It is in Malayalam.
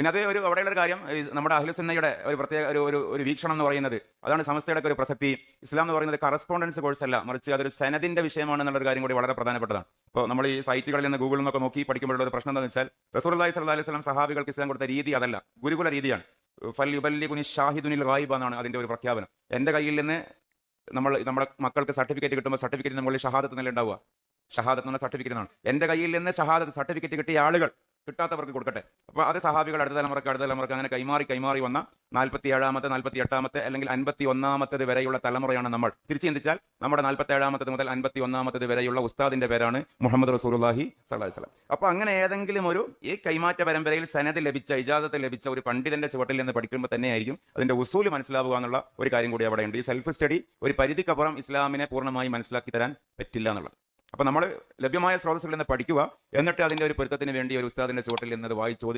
പിന്നെ അത് ഒരു അവിടെയുള്ള ഒരു കാര്യം നമ്മുടെ അഹ്ലുസുന്നയുടെ ഒരു പ്രത്യേക ഒരു ഒരു ഒരു വീക്ഷണം എന്ന് പറയുന്നത് അതാണ് സമസ്തയുടെ ഒരു പ്രസക്തി. ഇസ്ലാം എന്ന് പറയുന്നത് കറസ്പോണ്ടൻസ് കോഴ്സ് അല്ല മറിച്ച് അതൊരു സെനദിന്റെ വിഷയമാണെന്നുള്ള കാര്യം കൂടി വളരെ പ്രധാനപ്പെട്ടതാണ്. ഇപ്പോൾ നമ്മൾ ഈ സൈറ്റുകളിൽ നിന്ന് ഗൂഗിളിൽ നിന്നൊക്കെ നോക്കി പഠിക്കുമ്പോഴുള്ള ഒരു പ്രശ്നം എന്താണെന്ന് വെച്ചാൽ റസൂർല്ലാഹി സല്ലല്ലാഹു അലൈഹി വസല്ലം സഹാബികൾക്ക് ഇസ്ലാം കൊടുത്ത രീതി അതല്ല ഗുരുകുല രീതിയാണ്. ഫൽ യുബല്ലിഗുനി ഷാഹിദുനിൽ ഗായിബ എന്നാണ് അതിന്റെ ഒരു പ്രഖ്യാപനം. എന്റെ കയ്യിൽ നിന്ന് നമ്മൾ നമ്മുടെ മക്കൾക്ക് സർട്ടിഫിക്കറ്റ് കിട്ടുമ്പോൾ സർട്ടിഫിക്കറ്റ് മുകളിൽ ഷഹാദത്ത് നില ഉണ്ടാവുക? ഷഹാദത്ത് എന്ന സർട്ടിഫിക്കറ്റ് ആണ് എന്റെ കയ്യിൽ നിന്ന് ഷഹാദത്ത് സർട്ടിഫിക്കറ്റ് കിട്ടിയ ആളുകൾ കിട്ടാത്തവർക്ക് കൊടുക്കട്ടെ. അപ്പോൾ അത് സഹാബികൾ അടുത്ത തലമുറയ്ക്ക് അടുത്ത തലമുറയ്ക്ക് അങ്ങനെ കൈമാറി കൈമാറി വന്ന നാൽപ്പത്തി ഏഴാമത്തെ നാൽപ്പത്തി എട്ടാമത്തെ അല്ലെങ്കിൽ അൻപത്തി ഒന്നാമത്തത് വരെയുള്ള തലമുറയാണ് നമ്മൾ. തിരിച്ചു ചിന്തിച്ചാൽ നമ്മുടെ നാൽപ്പത്തി ഏഴാമത്തത് മുതൽ അൻപത്തി ഒന്നാമത്തത് വരെയുള്ള ഉസ്താദിന്റെ പേരാണ് മുഹമ്മദ് റസൂലുള്ളാഹി സ്വല്ലല്ലാഹി അലൈഹി വസല്ലം. അപ്പോൾ അങ്ങനെ ഏതെങ്കിലും ഒരു ഈ കൈമാറ്റ പരമ്പരയിൽ സനത് ലഭിച്ച ഇജാദത്ത് ലഭിച്ച ഒരു പണ്ഡിതന്റെ ചുവട്ടിൽ നിന്ന് പഠിക്കുമ്പോൾ തന്നെയായിരിക്കും അതിന്റെ ഉസൂൽ മനസ്സിലാവുക എന്നുള്ള ഒരു കാര്യം കൂടി അവിടെ ഉണ്ട്. ഈ സെൽഫ് സ്റ്റഡി ഒരു പരിധിക്കപ്പുറം ഇസ്ലാമിനെ പൂർണമായി മനസ്സിലാക്കി തരാൻ പറ്റില്ല എന്നുള്ളത്. അപ്പോൾ നമ്മൾ ലഭ്യമായ സ്രോതസ്സുകളിൽ നിന്ന് പഠിക്കുക എന്നിട്ട് അതിന്റെ ഒരു പൊരുത്തത്തിന് വേണ്ടി ഒരു ഉസ്താദിന്റെ ചുവട്ടിൽ നിന്ന് അത് വായിച്ചോതി